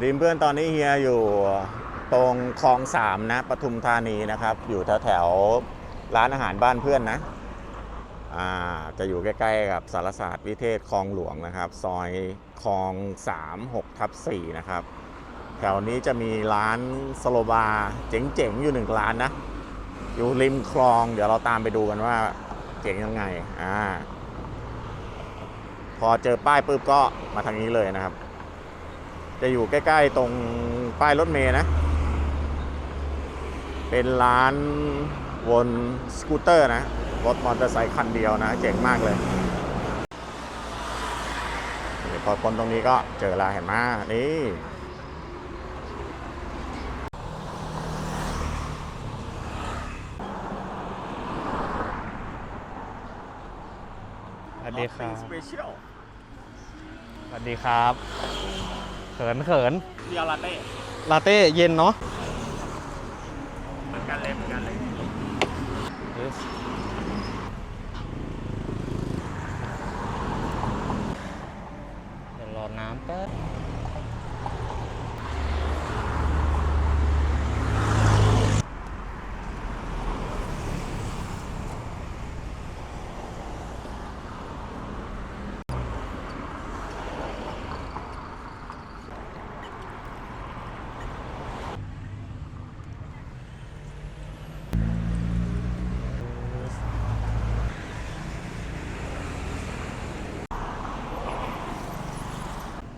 ดีมเพื่อนตอนนี้เฮียอยู่ตรงคลองสามนะปทุมธานีนะครับ อยู่แถวแถวร้านอาหารบ้านเพื่อนนะอ่าจะอยู่ใกล้ๆกับสารศาสตร์วิเทศคลองหลวงนะครับ ซอยคลอง3 6ทับ4นะครับ แถวนี้จะมีร้านสโลบาร์เจ๋งๆ อยู่หนึ่งร้านนะ อยู่ริมคลอง เดี๋ยวเราตามไปดูกันว่าเจ๋งยังไงอ่าพอเจอป้ายปุ๊บก็มาทางนี้เลยนะครับ จะอยู่ใกล้ ๆ ตรงป้ายรถเมย์นะ เป็นร้านวนสกูตเตอร์นะ รถมอเตอร์ไซค์คันเดียวนะ เจ๋งมากเลยนี่พอพ้นตรงนี้ก็เจอแล้วเห็นไหมนี่สวัสดีครับสเปเชียลสวัสดีครับเขินเขินเดียวลาเต้ลาเต้เย็นเนาะเหมือนกันเลยเหมือนกันเลย เดี๋ยวรอน้ำแป๊บ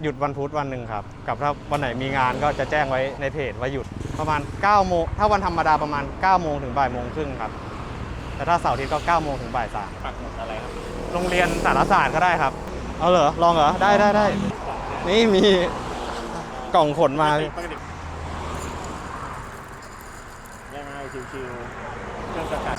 หยุดวันพุธวันหนึ่งครับ กับถ้าวันไหนมีงานก็จะแจ้งไว้ในเพจว่าหยุดประมาณ9โมงถ้าวันธรรมดาประมาณ9โมงถึงบ่ายโมงครึ่งครับ แต่ถ้าเสาร์อาทิตย์ก็9โมงถึงบ่ายสามปักหมุดอะไรครับ โรงเรียนสารศาสตร์ก็ได้ครับ เอาเหรอ ลองเหรอ ได้ได้ได้ นี่มีกล่องขนมา ปกติยังไงชิวๆเครื่องสกัด